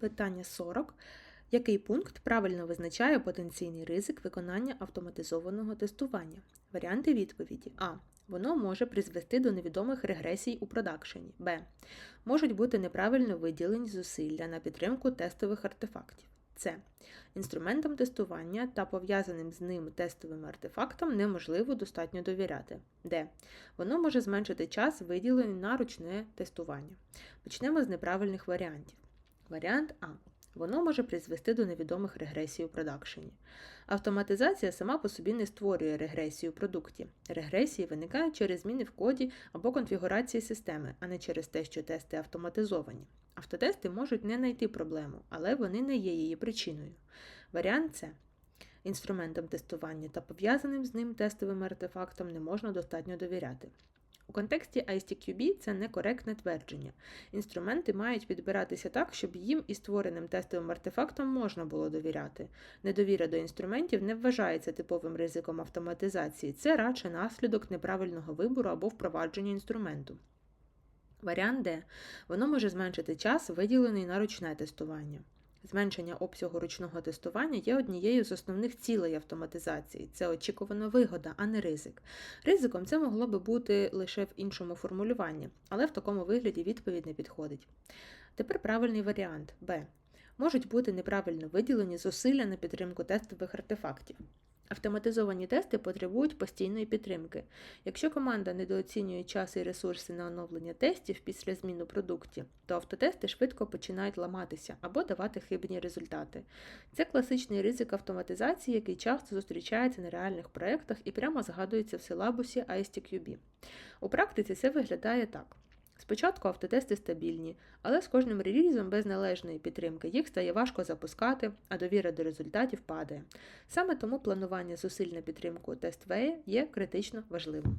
Питання 40. Який пункт правильно визначає потенційний ризик виконання автоматизованого тестування? Варіанти відповіді: А. Воно може призвести до невідомих регресій у продакшені. Б. Можуть бути неправильно виділені зусилля на підтримку тестових артефактів. С. Інструментам тестування та пов'язаним з ним тестовим артефактам неможливо достатньо довіряти. Д. Воно може зменшити час, виділений на ручне тестування. Почнемо з неправильних варіантів. Варіант А. Воно може призвести до невідомих регресій у продакшені. Автоматизація сама по собі не створює регресію у продукті. Регресії виникають через зміни в коді або конфігурації системи, а не через те, що тести автоматизовані. Автотести можуть не знайти проблему, але вони не є її причиною. Варіант С. Інструментам тестування та пов'язаним з ним тестовим артефактам не можна достатньо довіряти. У контексті ISTQB це некоректне твердження. Інструменти мають підбиратися так, щоб їм і створеним тестовим артефактам можна було довіряти. Недовіра до інструментів не вважається типовим ризиком автоматизації, це радше наслідок неправильного вибору або впровадження інструменту. Варіант Д. Воно може зменшити час, виділений на ручне тестування. Зменшення обсягу ручного тестування є однією з основних цілей автоматизації. Це очікувана вигода, а не ризик. Ризиком це могло би бути лише в іншому формулюванні, але в такому вигляді відповідь не підходить. Тепер правильний варіант Б. Можуть бути неправильно виділені зусилля на підтримку тестових артефактів. Автоматизовані тести потребують постійної підтримки. Якщо команда недооцінює час і ресурси на оновлення тестів після змін у продукті, то автотести швидко починають ламатися або давати хибні результати. Це класичний ризик автоматизації, який часто зустрічається на реальних проєктах і прямо згадується в силабусі ISTQB. У практиці це виглядає так. Спочатку автотести стабільні, але з кожним релізом без належної підтримки їх стає важко запускати, а довіра до результатів падає. Саме тому планування зусиль на підтримку тест-веї є критично важливим.